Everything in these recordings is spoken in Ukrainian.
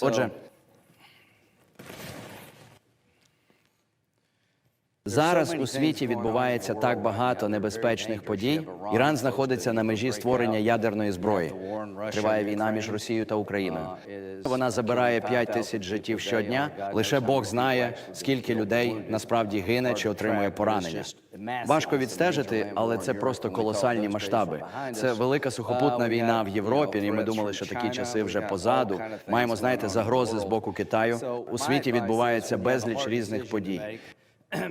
Отже, зараз у світі відбувається так багато небезпечних подій. Іран знаходиться на межі створення ядерної зброї. Триває війна між Росією та Україною. Вона забирає 5 тисяч життів щодня. Лише Бог знає, скільки людей насправді гине чи отримує поранення. Важко відстежити, але це просто колосальні масштаби. Це велика сухопутна війна в Європі. І ми думали, що такі часи вже позаду. Маємо, знаєте, загрози з боку Китаю. У світі відбувається безліч різних подій.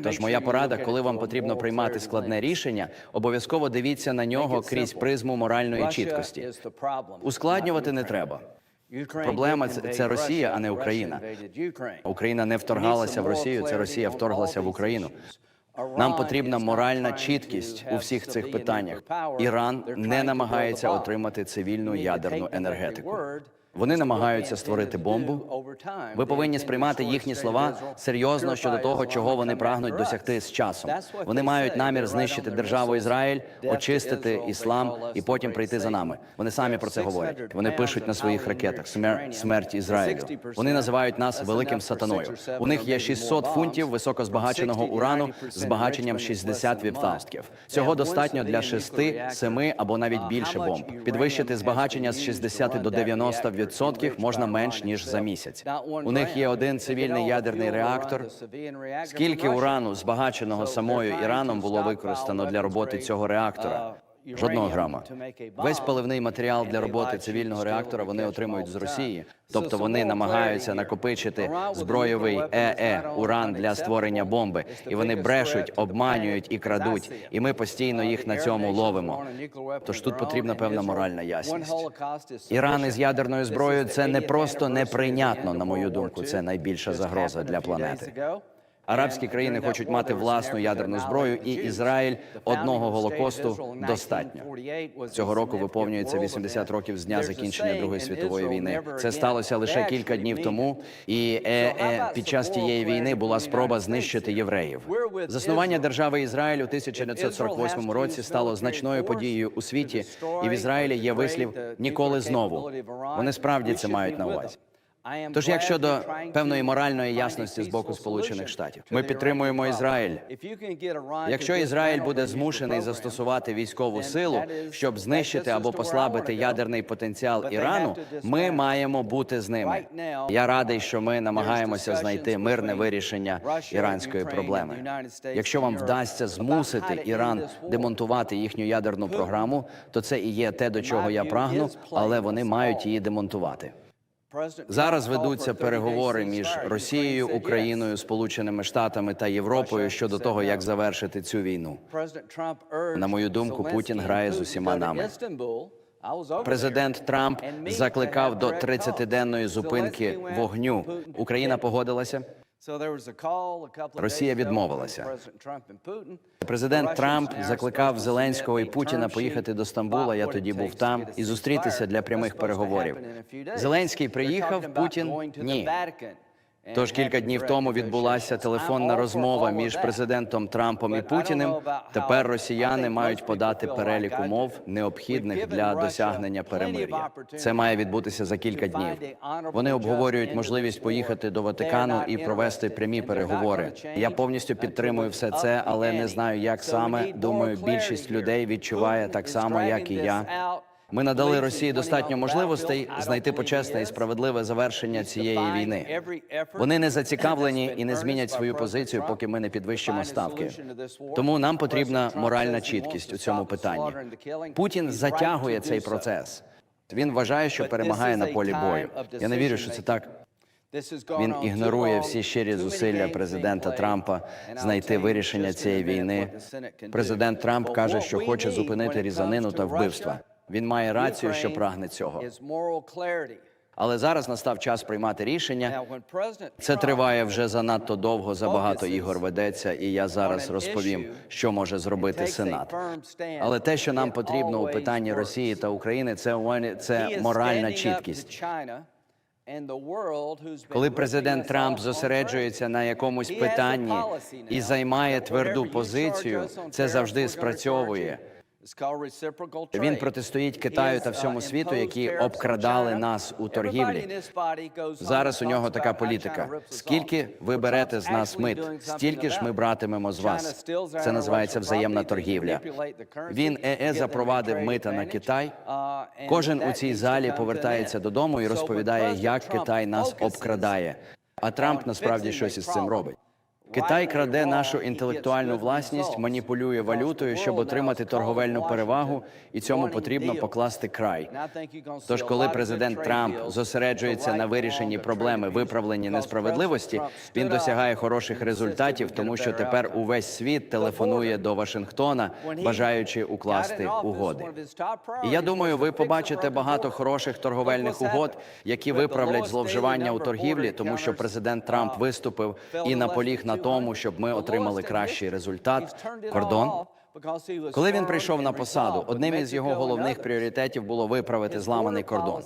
Тож моя порада, коли вам потрібно приймати складне рішення, обов'язково дивіться на нього крізь призму моральної чіткості. Ускладнювати не треба. Проблема це, Росія, а не Україна. Україна не вторгалася в Росію, це Росія вторглася в Україну. Нам потрібна моральна чіткість у всіх цих питаннях. Іран не намагається отримати цивільну ядерну енергетику. Вони намагаються створити бомбу. Ви повинні сприймати їхні слова серйозно щодо того, чого вони прагнуть досягти з часом. Вони мають намір знищити державу Ізраїль, очистити іслам і потім прийти за нами. Вони самі про це говорять. Вони пишуть на своїх ракетах смер смерть Ізраїлю. Вони називають нас великим сатаною. У них є 600 фунтів високозбагаченого урану з збагаченням 60 відсотків. Цього достатньо для 6, 7 або навіть більше бомб. Підвищити збагачення з 60 до 90 відсотків можна менш ніж за місяць. У них є один цивільний ядерний реактор. Скільки урану, збагаченого самою Іраном, було використано для роботи цього реактора? Жодного грама. Весь паливний матеріал для роботи цивільного реактора вони отримують з Росії. Тобто вони намагаються накопичити збройовий ЕЕ уран для створення бомби, і вони брешуть, обманюють і крадуть. І ми постійно їх на цьому ловимо. Тож тут потрібна певна моральна ясність. Іран із ядерною зброєю це не просто неприйнятно, на мою думку. Це найбільша загроза для планети. Арабські країни хочуть мати власну ядерну зброю, і Ізраїль одного голокосту достатньо. Цього року виповнюється 80 років з дня закінчення Другої світової війни. Це сталося лише кілька днів тому, і е, е, під час тієї війни була спроба знищити євреїв. Заснування держави Ізраїль у 1948 році стало значною подією у світі, і в Ізраїлі є вислів ніколи знову. Вони справді це мають на увазі. Тож, як щодо певної моральної ясності з боку Сполучених Штатів, ми підтримуємо Ізраїль. Якщо Ізраїль буде змушений застосувати військову силу, щоб знищити або послабити ядерний потенціал Ірану, ми маємо бути з ними. Я радий, що ми намагаємося знайти мирне вирішення іранської проблеми. Якщо вам вдасться змусити Іран демонтувати їхню ядерну програму, то це і є те, до чого я прагну, але вони мають її демонтувати. Зараз ведуться переговори між Росією, Україною, Сполученими Штатами та Європою щодо того, як завершити цю війну. На мою думку, Путін грає з усіма нами. Президент Трамп закликав до 30-денної зупинки вогню. Україна погодилася. Росія відмовилася. Президент Трамп закликав Зеленського і Путіна поїхати до Стамбула. Я тоді був там і зустрітися для прямих переговорів. Зеленський приїхав, Путін ні. Тож кілька днів тому відбулася телефонна розмова між президентом Трампом і Путіним. Тепер росіяни мають подати перелік умов, необхідних для досягнення перемир'я. Це має відбутися за кілька днів. Вони обговорюють можливість поїхати до Ватикану і провести прямі переговори. Я повністю підтримую все це, але не знаю, як саме. Думаю, більшість людей відчуває так само, як і я. Ми надали Росії достатньо можливостей знайти почесне і справедливе завершення цієї війни. Вони не зацікавлені і не змінять свою позицію, поки ми не підвищимо ставки. Тому нам потрібна моральна чіткість у цьому питанні. Путін затягує цей процес. Він вважає, що перемагає на полі бою. Я не вірю, що це так. Він ігнорує всі щирі зусилля президента Трампа знайти вирішення цієї війни. Президент Трамп каже, що хоче зупинити різанину та вбивства. Він має рацію, що прагне цього. Але зараз настав час приймати рішення. Це триває вже занадто довго. Забагато ігор ведеться, і я зараз розповім, що може зробити Сенат. Але те, що нам потрібно у питанні Росії та України, це це моральна чіткість. Коли президент Трамп зосереджується на якомусь питанні і займає тверду позицію, це завжди спрацьовує. Він протистоїть Китаю та всьому світу, які обкрадали нас у торгівлі. Зараз у нього така політика. Скільки ви берете з нас мит, стільки ж ми братимемо з вас. Це називається взаємна торгівля. Він ЕЕ запровадив мита на Китай. Кожен у цій залі повертається додому і розповідає, як Китай нас обкрадає. А Трамп насправді щось із цим робить. Китай краде нашу інтелектуальну власність, маніпулює валютою, щоб отримати торговельну перевагу, і цьому потрібно покласти край. Тож, коли президент Трамп зосереджується на вирішенні проблеми виправлення несправедливості, він досягає хороших результатів, тому що тепер увесь світ телефонує до Вашингтона, бажаючи укласти угоди. І я думаю, ви побачите багато хороших торговельних угод, які виправлять зловживання у торгівлі, тому що президент Трамп виступив і наполіг на тому, щоб ми отримали кращий результат. Кордон. Коли він прийшов на посаду, одним із його головних пріоритетів було виправити зламаний кордон.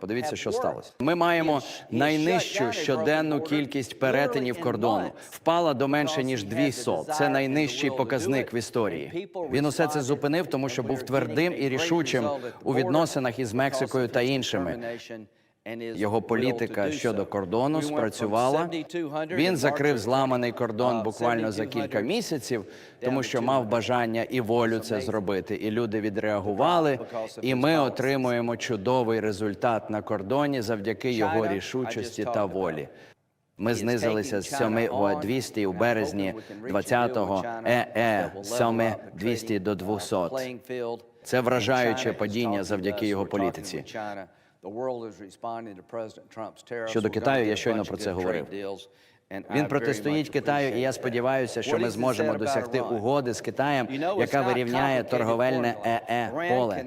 Подивіться, що сталося. Ми маємо найнижчу щоденну кількість перетинів кордону. Впала до менше ніж 200. Це найнижчий показник в історії. Він усе це зупинив, тому що був твердим і рішучим у відносинах із Мексикою та іншими. Його політика щодо кордону спрацювала. Він закрив зламаний кордон буквально за кілька місяців, тому що мав бажання і волю це зробити. І люди відреагували. І ми отримуємо чудовий результат на кордоні завдяки його рішучості та волі. Ми знизилися з 7 у 200 у березні 20-го, ЕЕ з 7 200 до 200. Це вражаюче падіння завдяки його політиці. Щодо Китаю, я щойно про це говорив. Він протистоїть Китаю, і я сподіваюся, що ми зможемо досягти угоди з Китаєм, яка вирівняє торговельне ЕЕ поле.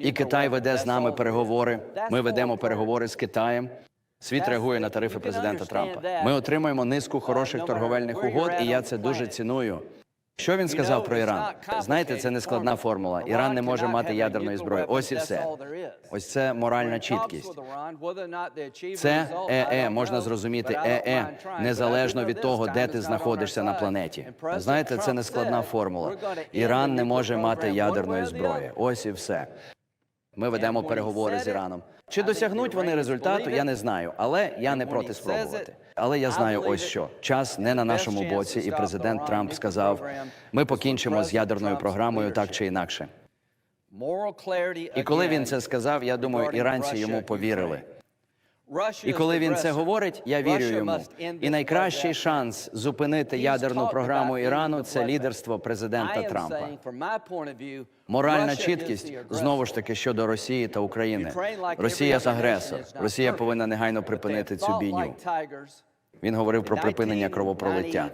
І Китай веде з нами переговори. Ми ведемо переговори з Китаєм. Світ реагує на тарифи президента Трампа. Ми отримуємо низку хороших торговельних угод, і я це дуже ціную. Що він сказав про Іран? Знаєте, це не складна формула. Іран не може мати ядерної зброї. Ось і все. Ось це моральна чіткість. Це ЕЕ можна зрозуміти ЕЕ незалежно від того, де ти знаходишся на планеті. Знаєте, це не складна формула. Іран не може мати ядерної зброї. Ось і все. Ми ведемо переговори з Іраном. Чи досягнуть вони результату, я не знаю, але я не проти спробувати. Але я знаю ось що час не на нашому боці, і президент Трамп сказав: ми покінчимо з ядерною програмою так чи інакше. І коли він це сказав, я думаю, іранці йому повірили. І коли він це говорить, я вірю йому. І найкращий шанс зупинити ядерну програму Ірану це лідерство президента Трампа. Моральна чіткість знову ж таки щодо Росії та України. Росія з – агресор. Росія повинна негайно припинити цю бійню. Він говорив про припинення кровопролиття.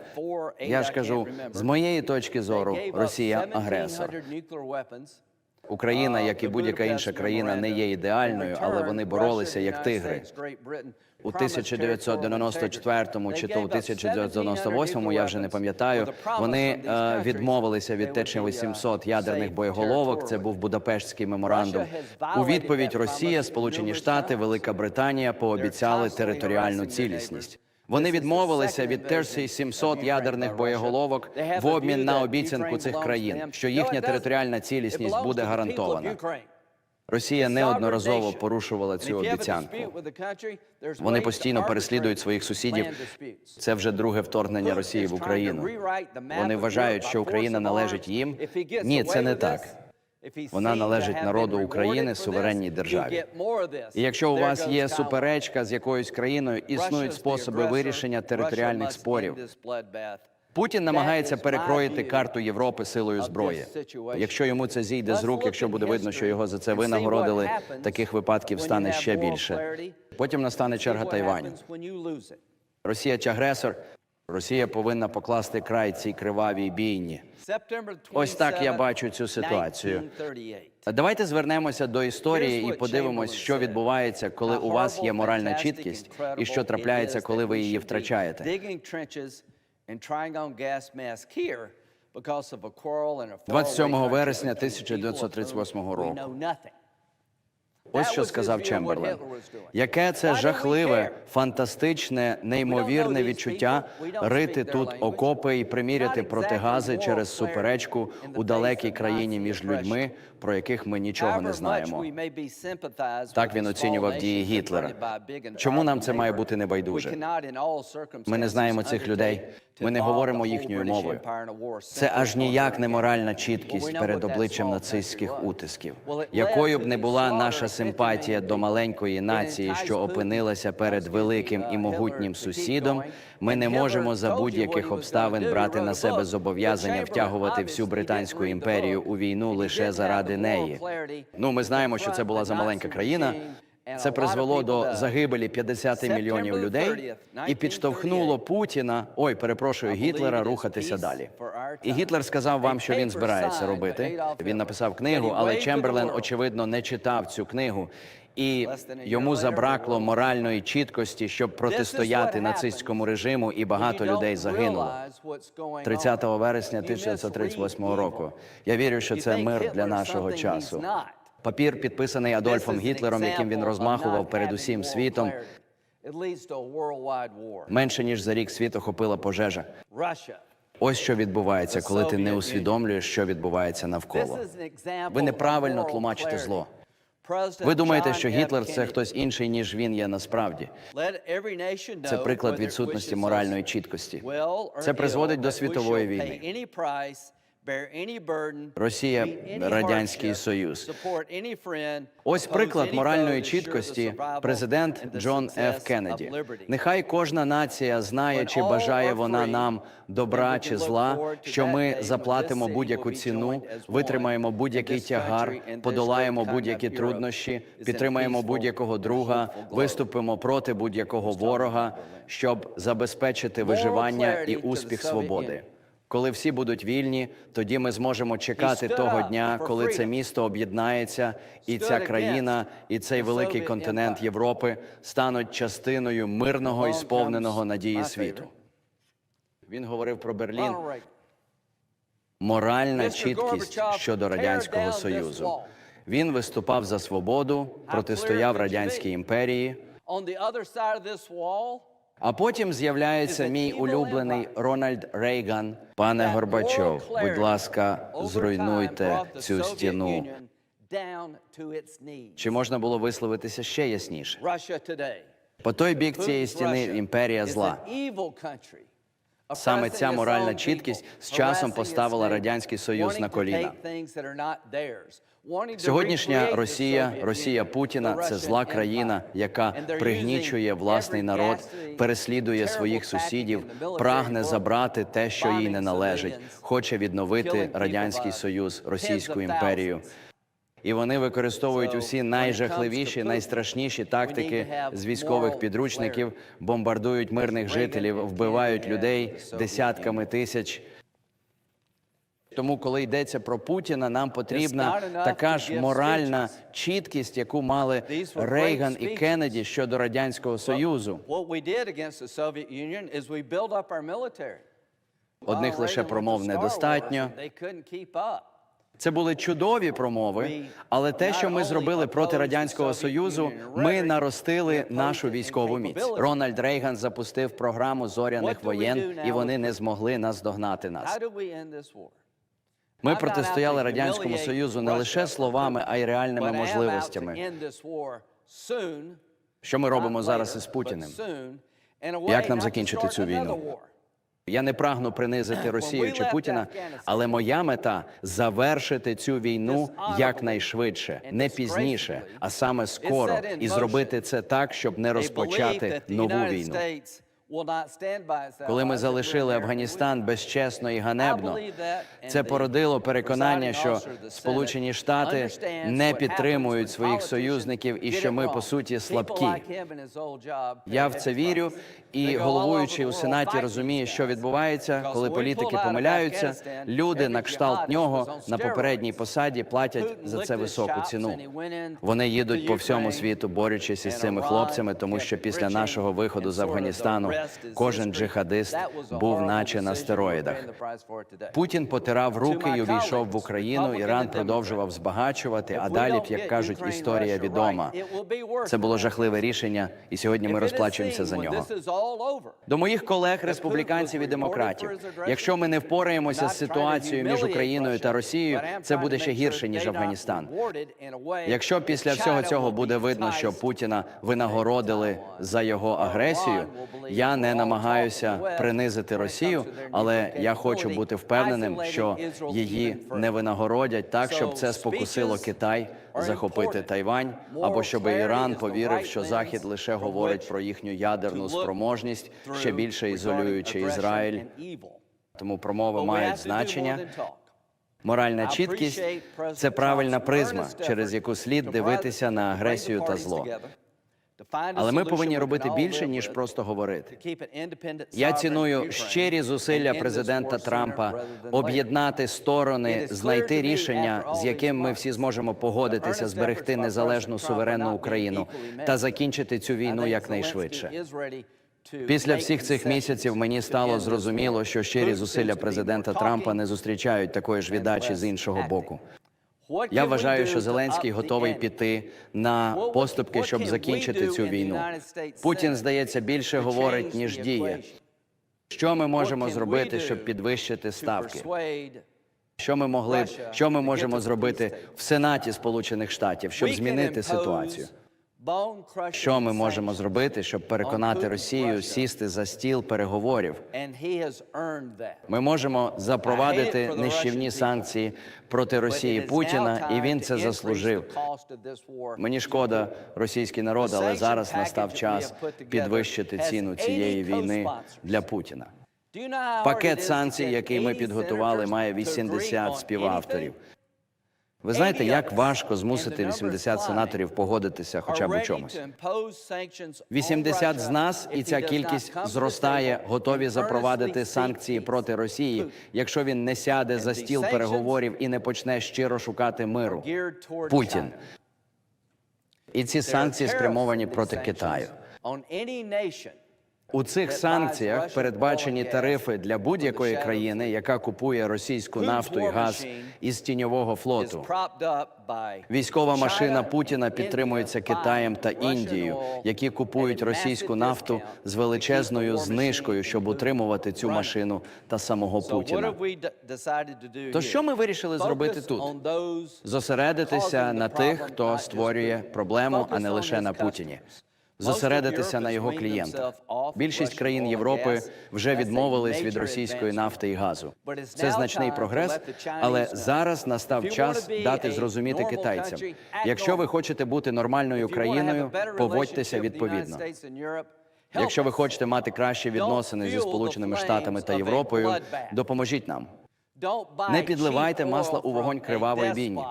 Я ж кажу, з моєї точки зору, Росія агресор. Україна, як і будь-яка інша країна, не є ідеальною, але вони боролися як тигри. У 1994 чи то у 1998, я вже не пам'ятаю. Вони е, відмовилися від течення 800 ядерних боєголовок. Це був Будапештський меморандум. У відповідь Росія, Сполучені Штати, Велика Британія пообіцяли територіальну цілісність. Вони відмовилися від Терсі 700 ядерних боєголовок в обмін на обіцянку цих країн, що їхня територіальна цілісність буде гарантована. Росія неодноразово порушувала цю обіцянку. Вони постійно переслідують своїх сусідів. Це вже друге вторгнення Росії в Україну. Вони вважають, що Україна належить їм. Ні, це не так. Вона належить народу України, суверенній державі. І якщо у вас є суперечка з якоюсь країною, існують способи вирішення територіальних спорів. Путін намагається перекроїти карту Європи силою зброї. Якщо йому це зійде з рук, якщо буде видно, що його за це винагородили, таких випадків стане ще більше. Потім настане черга Тайваню. Росія чи агресор. Росія повинна покласти край цій кривавій бійні. Ось так я бачу цю ситуацію. Давайте звернемося до історії і подивимось, що відбувається, коли у вас є моральна чіткість, і що трапляється, коли ви її втрачаєте. 27 вересня 1938 року. Ось що сказав Чемберлен. Яке це жахливе, фантастичне, неймовірне відчуття рити тут окопи і приміряти протигази через суперечку у далекій країні між людьми, про яких ми нічого не знаємо. Так він оцінював дії Гітлера. Чому нам це має бути небайдуже? Ми не знаємо цих людей. Ми не говоримо їхньою мовою. Це аж ніяк не моральна чіткість перед обличчям нацистських утисків. Якою б не була наша симпатія до маленької нації, що опинилася перед великим і могутнім сусідом, ми не можемо за будь-яких обставин брати на себе зобов'язання втягувати всю британську імперію у війну лише заради неї. Ну, ми знаємо, що це була за маленька країна. Це призвело до загибелі 50 мільйонів людей і підштовхнуло Путіна, ой, перепрошую, Гітлера рухатися далі. І Гітлер сказав вам, що він збирається робити. Він написав книгу, але Чемберлен, очевидно, не читав цю книгу. І йому забракло моральної чіткості, щоб протистояти нацистському режиму, і багато людей загинуло. 30 вересня 1938 року. Я вірю, що це мир для нашого часу. Папір, підписаний Адольфом Гітлером, яким він розмахував перед усім світом. Менше ніж за рік світ охопила пожежа. Ось що відбувається, коли ти не усвідомлюєш, що відбувається навколо. Ви неправильно тлумачите зло. Ви думаєте, що Гітлер це хтось інший, ніж він є насправді. Це приклад відсутності моральної чіткості. Це призводить до світової війни. Росія, радянський союз. Ось приклад моральної чіткості. Президент Джон Ф. Кеннеді. Нехай кожна нація знає, чи бажає вона нам добра чи зла, що ми заплатимо будь-яку ціну, витримаємо будь-який тягар, подолаємо будь-які труднощі, підтримаємо будь-якого друга, виступимо проти будь-якого ворога, щоб забезпечити виживання і успіх свободи. Коли всі будуть вільні, тоді ми зможемо чекати того дня, коли це місто об'єднається, і ця країна, і цей великий континент Європи стануть частиною мирного і сповненого надії світу. Він говорив про Берлін. Моральна чіткість щодо радянського союзу. Він виступав за свободу, протистояв радянській імперії. А потім з'являється мій улюблений Рональд Рейган. Пане Горбачов, будь ласка, зруйнуйте цю стіну. Чи можна було висловитися ще ясніше? По той бік цієї стіни імперія зла. Саме ця моральна чіткість з часом поставила радянський союз на коліна. Сьогоднішня Росія, Росія Путіна це зла країна, яка пригнічує власний народ, переслідує своїх сусідів, прагне забрати те, що їй не належить, хоче відновити радянський союз, Російську імперію. І вони використовують усі найжахливіші, найстрашніші тактики з військових підручників, бомбардують мирних жителів, вбивають людей десятками тисяч. Тому, коли йдеться про Путіна, нам потрібна така ж моральна чіткість, яку мали Рейган і Кеннеді щодо радянського союзу. Одних лише промов недостатньо. Це були чудові промови, але те, що ми зробили проти радянського союзу, ми наростили нашу військову міць. Рональд Рейган запустив програму зоряних воєн, і вони не змогли наздогнати нас. Ми протистояли радянському союзу не лише словами, а й реальними можливостями. Що ми робимо зараз із Путіним? Як нам закінчити цю війну? Я не прагну принизити Росію чи Путіна, але моя мета завершити цю війну якнайшвидше, не пізніше, а саме скоро, і зробити це так, щоб не розпочати нову війну. Коли ми залишили Афганістан безчесно і ганебно, це породило переконання, що Сполучені Штати не підтримують своїх союзників і що ми по суті слабкі. Я в це вірю, і головуючий у сенаті розуміє, що відбувається, коли політики помиляються. Люди на кшталт нього на попередній посаді платять за це високу ціну. Вони їдуть по всьому світу, борючись із цими хлопцями, тому що після нашого виходу з Афганістану кожен джихадист був наче на стероїдах. Путін потирав руки і увійшов в Україну. Іран продовжував збагачувати. А далі, як кажуть, історія відома. Це було жахливе рішення, і сьогодні ми розплачуємося за нього. До моїх колег, республіканців і демократів. Якщо ми не впораємося з ситуацією між Україною та Росією, це буде ще гірше ніж Афганістан. Якщо після всього цього буде видно, що Путіна винагородили за його агресію, я не намагаюся принизити Росію, але я хочу бути впевненим, що її не винагородять так, щоб це спокусило Китай захопити Тайвань, або щоб Іран повірив, що Захід лише говорить про їхню ядерну спроможність, ще більше ізолюючи Ізраїль. Тому промови мають значення. Моральна чіткість це правильна призма, через яку слід дивитися на агресію та зло. Але ми повинні робити більше ніж просто говорити. Я ціную щирі зусилля президента Трампа об'єднати сторони, знайти рішення, з яким ми всі зможемо погодитися, зберегти незалежну суверенну Україну та закінчити цю війну якнайшвидше. Після всіх цих місяців мені стало зрозуміло, що щирі зусилля президента Трампа не зустрічають такої ж віддачі з іншого боку. Я вважаю, що Зеленський готовий піти на поступки, щоб закінчити цю війну. Путін, здається, більше говорить ніж діє. Що ми можемо зробити, щоб підвищити ставки? Що ми могли що ми можемо зробити в Сенаті Сполучених Штатів, щоб змінити ситуацію? Що ми можемо зробити, щоб переконати Росію сісти за стіл переговорів? Ми можемо запровадити нищівні санкції проти Росії Путіна, і він це заслужив. Мені шкода російський народ, але зараз настав час підвищити ціну цієї війни для Путіна. Пакет санкцій, який ми підготували, має 80 співавторів. Ви знаєте, як важко змусити 80 сенаторів погодитися хоча б у чомусь. 80 з нас, і ця кількість зростає, готові запровадити санкції проти Росії, якщо він не сяде за стіл переговорів і не почне щиро шукати миру. Путін. І ці санкції спрямовані проти Китаю. У цих санкціях передбачені тарифи для будь-якої країни, яка купує російську нафту і газ із тіньового флоту. Військова машина Путіна підтримується Китаєм та Індією, які купують російську нафту з величезною знижкою, щоб утримувати цю машину та самого Путіна. То що ми вирішили зробити тут? Зосередитися на тих, хто створює проблему, а не лише на Путіні. Зосередитися на його клієнтах. Більшість країн Європи вже відмовились від російської нафти і газу. Це значний прогрес, але зараз настав час дати зрозуміти китайцям. Якщо ви хочете бути нормальною країною, поводьтеся відповідно. Якщо ви хочете мати кращі відносини зі Сполученими Штатами та Європою, допоможіть нам. Не підливайте масла у вогонь кривавої війни.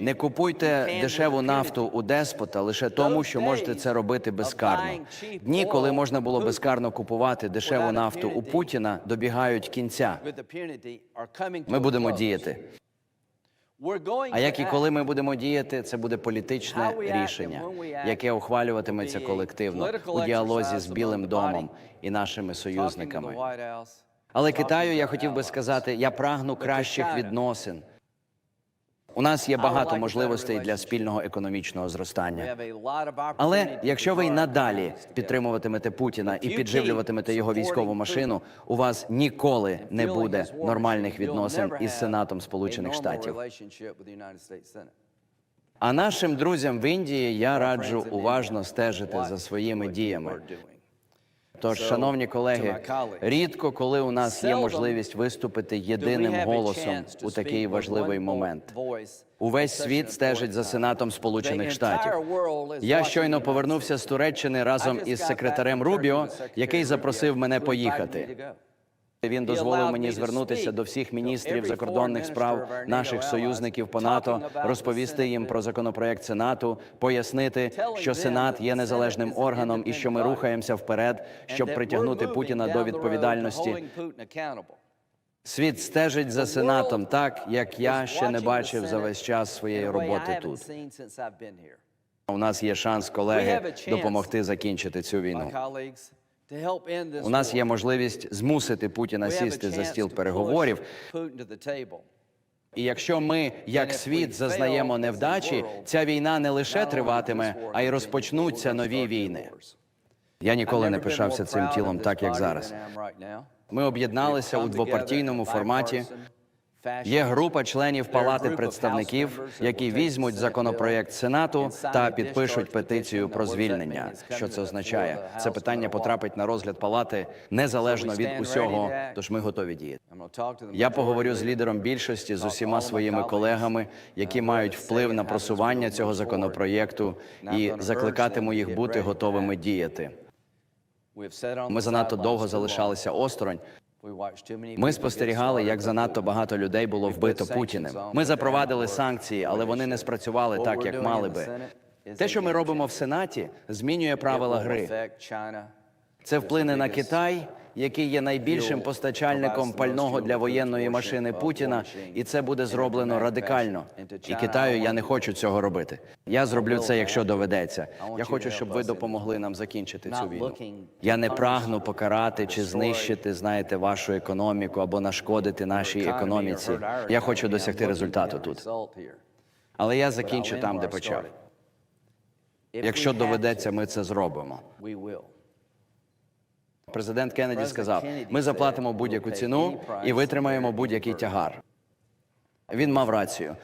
Не купуйте дешеву нафту у деспота лише тому, що можете це робити безкарно. Дні, коли можна було безкарно купувати дешеву нафту у Путіна, добігають кінця. Ми будемо діяти. А як і коли ми будемо діяти, це буде політичне рішення, яке ухвалюватиметься колективно у діалозі з Білим домом і нашими союзниками. Але Китаю я хотів би сказати, я прагну кращих відносин. У нас є багато можливостей для спільного економічного зростання. Але якщо ви й надалі підтримуватимете Путіна і підживлюватимете його військову машину, у вас ніколи не буде нормальних відносин із Сенатом Сполучених Штатів. А нашим друзям в Індії я раджу уважно стежити за своїми діями. Тож, шановні колеги, рідко коли у нас є можливість виступити єдиним голосом у такий важливий момент. Увесь світ стежить за Сенатом Сполучених Штатів. Я щойно повернувся з Туреччини разом із секретарем Рубіо, який запросив мене поїхати. Він дозволив мені звернутися до всіх міністрів закордонних справ наших союзників по НАТО, розповісти їм про законопроект Сенату, пояснити, що Сенат є незалежним органом і що ми рухаємося вперед, щоб притягнути Путіна до відповідальності. Світ стежить за Сенатом так, як я ще не бачив за весь час своєї роботи тут. У нас є шанс, колеги, допомогти закінчити цю війну. У нас є можливість змусити Путіна сісти за стіл переговорів. І якщо ми, як світ, зазнаємо невдачі, ця війна не лише триватиме, а й розпочнуться нові війни. Я ніколи не пишався цим тілом так, як зараз. Ми об'єдналися у двопартійному форматі. Є група членів Палати представників, які візьмуть законопроєкт Сенату та підпишуть петицію про звільнення. Що це означає? Це питання потрапить на розгляд палати незалежно від усього. Тож ми готові діяти. Я поговорю з лідером більшості з усіма своїми колегами, які мають вплив на просування цього законопроєкту, і закликатиму їх бути готовими діяти. Ми занадто довго залишалися осторонь. Ми спостерігали, як занадто багато людей було вбито Путіним. Ми запровадили санкції, але вони не спрацювали так, як мали би. Те, що ми робимо в Сенаті, змінює правила гри. Це вплине на Китай, який є найбільшим постачальником пального для воєнної машини Путіна, і це буде зроблено радикально. І Китаю я не хочу цього робити. Я зроблю це, якщо доведеться. Я хочу, щоб ви допомогли нам закінчити цю війну. Я не прагну покарати чи знищити, знаєте, вашу економіку або нашкодити нашій економіці. Я хочу досягти результату тут. Але я закінчу там, де почав. Якщо доведеться, ми це зробимо. Президент Кеннеді сказав: ми заплатимо будь-яку ціну і витримаємо будь-який тягар. Він мав рацію.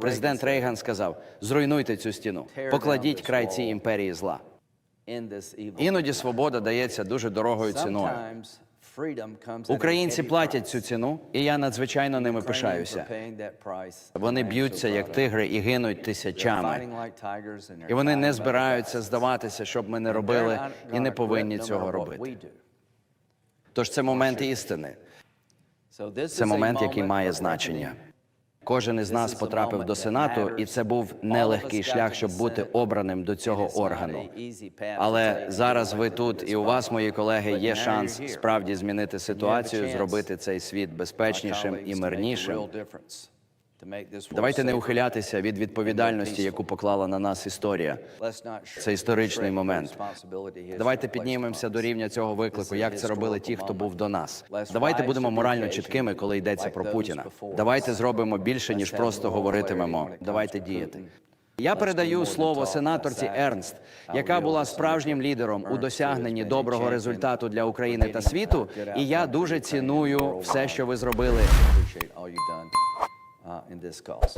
Президент Рейган сказав: зруйнуйте цю стіну, покладіть край цій імперії зла. Іноді свобода дається дуже дорогою ціною. Українці платять цю ціну, і я надзвичайно ними пишаюся. Вони б'ються як тигри і гинуть тисячами. І вони не збираються здаватися, щоб ми не робили, і не повинні цього робити. Тож це момент істини. Це момент, який має значення. Кожен із нас потрапив до Сенату, і це був нелегкий шлях, щоб бути обраним до цього органу. Але зараз ви тут, і у вас, мої колеги, є шанс справді змінити ситуацію, зробити цей світ безпечнішим і мирнішим. Давайте не ухилятися від відповідальності, яку поклала на нас історія. Це історичний момент. Давайте піднімемося до рівня цього виклику, як це робили ті, хто був до нас. Давайте будемо морально чіткими, коли йдеться про Путіна. Давайте зробимо більше, ніж просто говоритимемо. Давайте діяти. Я передаю слово сенаторці Ернст, яка була справжнім лідером у досягненні доброго результату для України та світу. І я дуже ціную все, що ви зробили. Uh, in this cause.